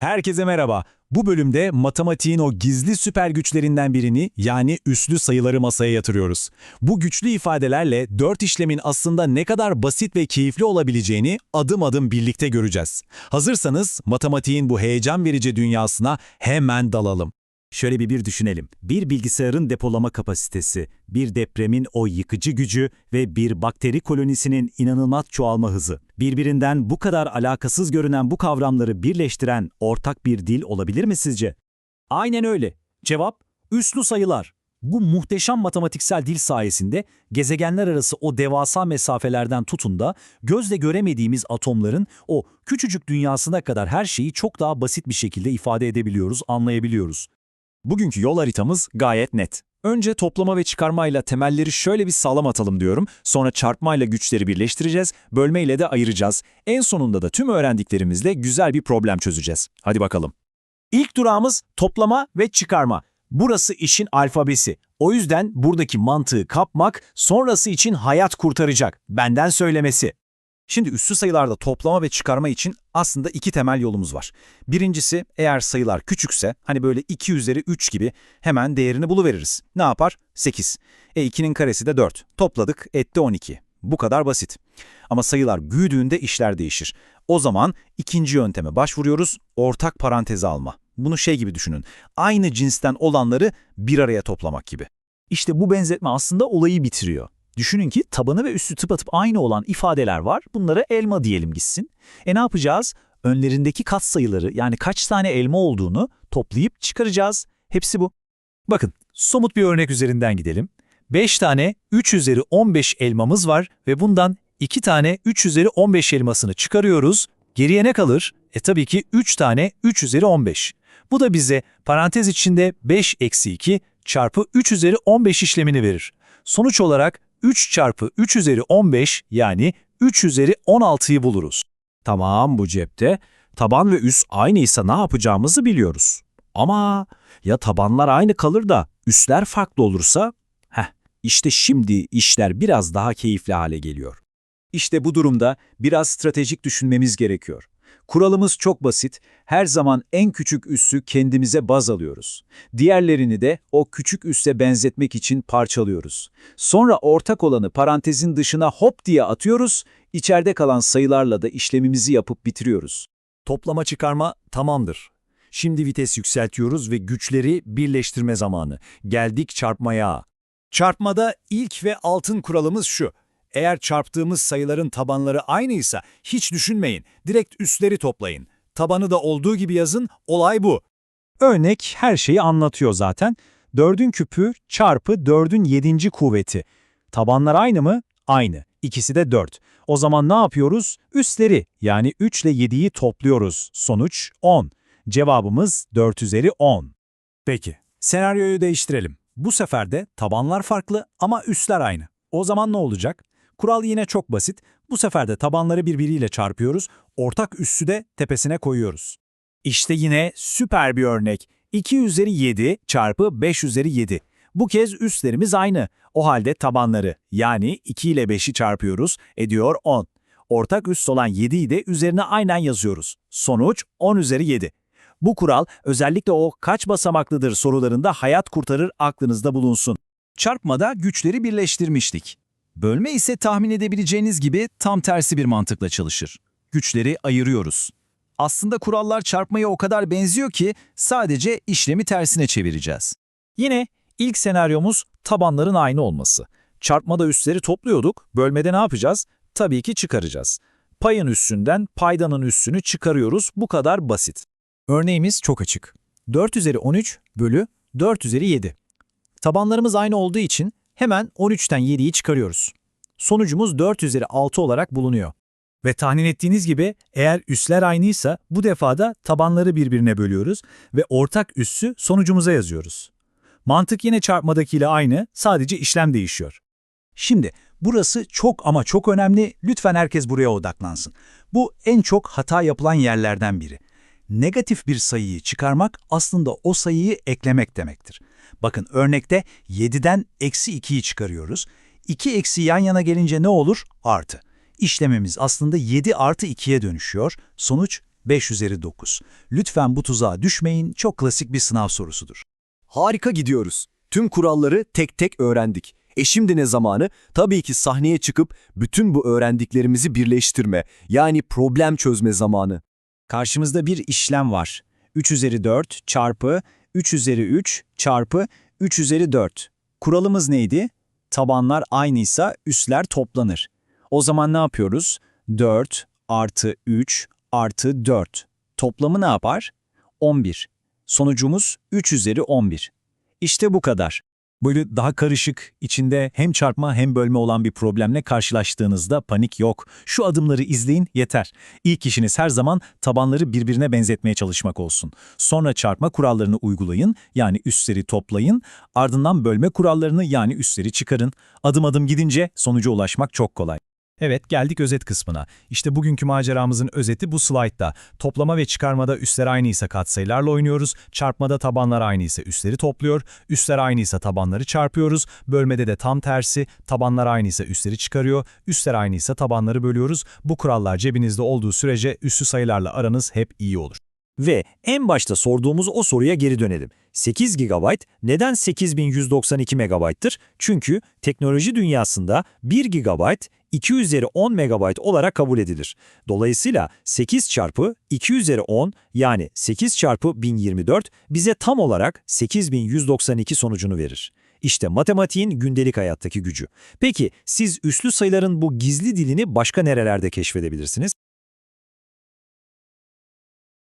Herkese merhaba. Bu bölümde matematiğin o gizli süper güçlerinden birini yani üslü sayıları masaya yatırıyoruz. Bu güçlü ifadelerle dört işlemin aslında ne kadar basit ve keyifli olabileceğini adım adım birlikte göreceğiz. Hazırsanız matematiğin bu heyecan verici dünyasına hemen dalalım. Şöyle bir bir düşünelim. Bir bilgisayarın depolama kapasitesi, bir depremin o yıkıcı gücü ve bir bakteri kolonisinin inanılmaz çoğalma hızı. Birbirinden bu kadar alakasız görünen bu kavramları birleştiren ortak bir dil olabilir mi sizce? Aynen öyle. Cevap, üslü sayılar. Bu muhteşem matematiksel dil sayesinde gezegenler arası o devasa mesafelerden tutun da gözle göremediğimiz atomların o küçücük dünyasına kadar her şeyi çok daha basit bir şekilde ifade edebiliyoruz, anlayabiliyoruz. Bugünkü yol haritamız gayet net. Önce toplama ve çıkarmayla temelleri şöyle bir sağlam atalım diyorum. Sonra çarpmayla güçleri birleştireceğiz, bölmeyle de ayıracağız. En sonunda da tüm öğrendiklerimizle güzel bir problem çözeceğiz. Hadi bakalım. İlk durağımız toplama ve çıkarma. Burası işin alfabesi. O yüzden buradaki mantığı kapmak sonrası için hayat kurtaracak. Benden söylemesi. Şimdi üssü sayılarda toplama ve çıkarma için aslında iki temel yolumuz var. Birincisi eğer sayılar küçükse hani böyle 2 üzeri 3 gibi hemen değerini buluveririz. Ne yapar? 8. E 2'nin karesi de 4. Topladık etti 12. Bu kadar basit. Ama sayılar büyüdüğünde işler değişir. O zaman ikinci yönteme başvuruyoruz, ortak paranteze alma. Bunu şey gibi düşünün, aynı cinsten olanları bir araya toplamak gibi. İşte bu benzetme aslında olayı bitiriyor. Düşünün ki tabanı ve üstü tıpatıp aynı olan ifadeler var. Bunlara elma diyelim gitsin. E ne yapacağız? Önlerindeki katsayıları yani kaç tane elma olduğunu toplayıp çıkaracağız. Hepsi bu. Bakın somut bir örnek üzerinden gidelim. 5 tane 3 üzeri 15 elmamız var ve bundan 2 tane 3 üzeri 15 elmasını çıkarıyoruz. Geriye ne kalır? E tabii ki 3 tane 3 üzeri 15. Bu da bize parantez içinde 5 eksi 2 çarpı 3 üzeri 15 işlemini verir. Sonuç olarak 3 çarpı 3 üzeri 15 yani 3 üzeri 16'yı buluruz. Tamam bu cepte. Taban ve üst aynıysa ne yapacağımızı biliyoruz. Ama ya tabanlar aynı kalır da üstler farklı olursa? Heh, işte şimdi işler biraz daha keyifli hale geliyor. İşte bu durumda biraz stratejik düşünmemiz gerekiyor. Kuralımız çok basit. Her zaman en küçük üssü kendimize baz alıyoruz. Diğerlerini de o küçük üsse benzetmek için parçalıyoruz. Sonra ortak olanı parantezin dışına hop diye atıyoruz, içeride kalan sayılarla da işlemimizi yapıp bitiriyoruz. Toplama çıkarma tamamdır. Şimdi vites yükseltiyoruz ve güçleri birleştirme zamanı. Geldik çarpmaya. Çarpmada ilk ve altın kuralımız şu. Eğer çarptığımız sayıların tabanları aynıysa hiç düşünmeyin. Direkt üstleri toplayın. Tabanı da olduğu gibi yazın, olay bu. Örnek her şeyi anlatıyor zaten. 4'ün küpü çarpı 4'ün 7. kuvveti. Tabanlar aynı mı? Aynı. İkisi de 4. O zaman ne yapıyoruz? Üstleri yani 3 ile 7'yi topluyoruz. Sonuç 10. Cevabımız 4 üzeri 10. Peki, senaryoyu değiştirelim. Bu sefer de tabanlar farklı ama üstler aynı. O zaman ne olacak? Kural yine çok basit. Bu sefer de tabanları birbiriyle çarpıyoruz, ortak üssü de tepesine koyuyoruz. İşte yine süper bir örnek. 2 üzeri 7 çarpı 5 üzeri 7. Bu kez üstlerimiz aynı. O halde tabanları yani 2 ile 5'i çarpıyoruz, ediyor 10. Ortak üst olan 7'yi de üzerine aynen yazıyoruz. Sonuç 10 üzeri 7. Bu kural özellikle o kaç basamaklıdır sorularında hayat kurtarır aklınızda bulunsun. Çarpmada güçleri birleştirmiştik. Bölme ise tahmin edebileceğiniz gibi tam tersi bir mantıkla çalışır. Güçleri ayırıyoruz. Aslında kurallar çarpmaya o kadar benziyor ki sadece işlemi tersine çevireceğiz. Yine ilk senaryomuz tabanların aynı olması. Çarpmada üstleri topluyorduk, bölmede ne yapacağız? Tabii ki çıkaracağız. Payın üstünden paydanın üstünü çıkarıyoruz, bu kadar basit. Örneğimiz çok açık. 4 üzeri 13 bölü 4 üzeri 7. Tabanlarımız aynı olduğu için hemen 13'ten 7'yi çıkarıyoruz. Sonucumuz 4 üzeri 6 olarak bulunuyor. Ve tahmin ettiğiniz gibi eğer üsler aynıysa bu defa da tabanları birbirine bölüyoruz ve ortak üssü sonucumuza yazıyoruz. Mantık yine çarpmadakiyle aynı, sadece işlem değişiyor. Şimdi burası çok ama çok önemli, lütfen herkes buraya odaklansın. Bu en çok hata yapılan yerlerden biri. Negatif bir sayıyı çıkarmak aslında o sayıyı eklemek demektir. Bakın örnekte 7'den eksi 2'yi çıkarıyoruz. 2 eksi yan yana gelince ne olur? Artı. İşlemimiz aslında 7 artı 2'ye dönüşüyor. Sonuç 5 üzeri 9. Lütfen bu tuzağa düşmeyin, çok klasik bir sınav sorusudur. Harika gidiyoruz. Tüm kuralları tek tek öğrendik. E şimdi ne zamanı? Tabii ki sahneye çıkıp bütün bu öğrendiklerimizi birleştirme, yani problem çözme zamanı. Karşımızda bir işlem var. 3 üzeri 4 çarpı 3 üzeri 3 çarpı 3 üzeri 4. Kuralımız neydi? Tabanlar aynıysa üstler toplanır. O zaman ne yapıyoruz? 4 artı 3 artı 4. Toplamı ne yapar? 11. Sonucumuz 3 üzeri 11. İşte bu kadar. Böyle daha karışık, içinde hem çarpma hem bölme olan bir problemle karşılaştığınızda panik yok. Şu adımları izleyin yeter. İlk işiniz her zaman tabanları birbirine benzetmeye çalışmak olsun. Sonra çarpma kurallarını uygulayın, yani üstleri toplayın. Ardından bölme kurallarını yani üstleri çıkarın. Adım adım gidince sonuca ulaşmak çok kolay. Evet, geldik özet kısmına. İşte bugünkü maceramızın özeti bu slaytta. Toplama ve çıkarmada üstler aynıysa katsayılarla oynuyoruz, çarpmada tabanlar aynıysa üstleri topluyor, üstler aynıysa tabanları çarpıyoruz, bölmede de tam tersi, tabanlar aynıysa üstleri çıkarıyor, üstler aynıysa tabanları bölüyoruz. Bu kurallar cebinizde olduğu sürece üssü sayılarla aranız hep iyi olur. Ve en başta sorduğumuz o soruya geri dönelim. 8 GB neden 8192 MB'tır? Çünkü teknoloji dünyasında 1 GB 2 üzeri 10 MB olarak kabul edilir. Dolayısıyla 8 çarpı 2 üzeri 10 yani 8 çarpı 1024 bize tam olarak 8192 sonucunu verir. İşte matematiğin gündelik hayattaki gücü. Peki siz üslü sayıların bu gizli dilini başka nerelerde keşfedebilirsiniz?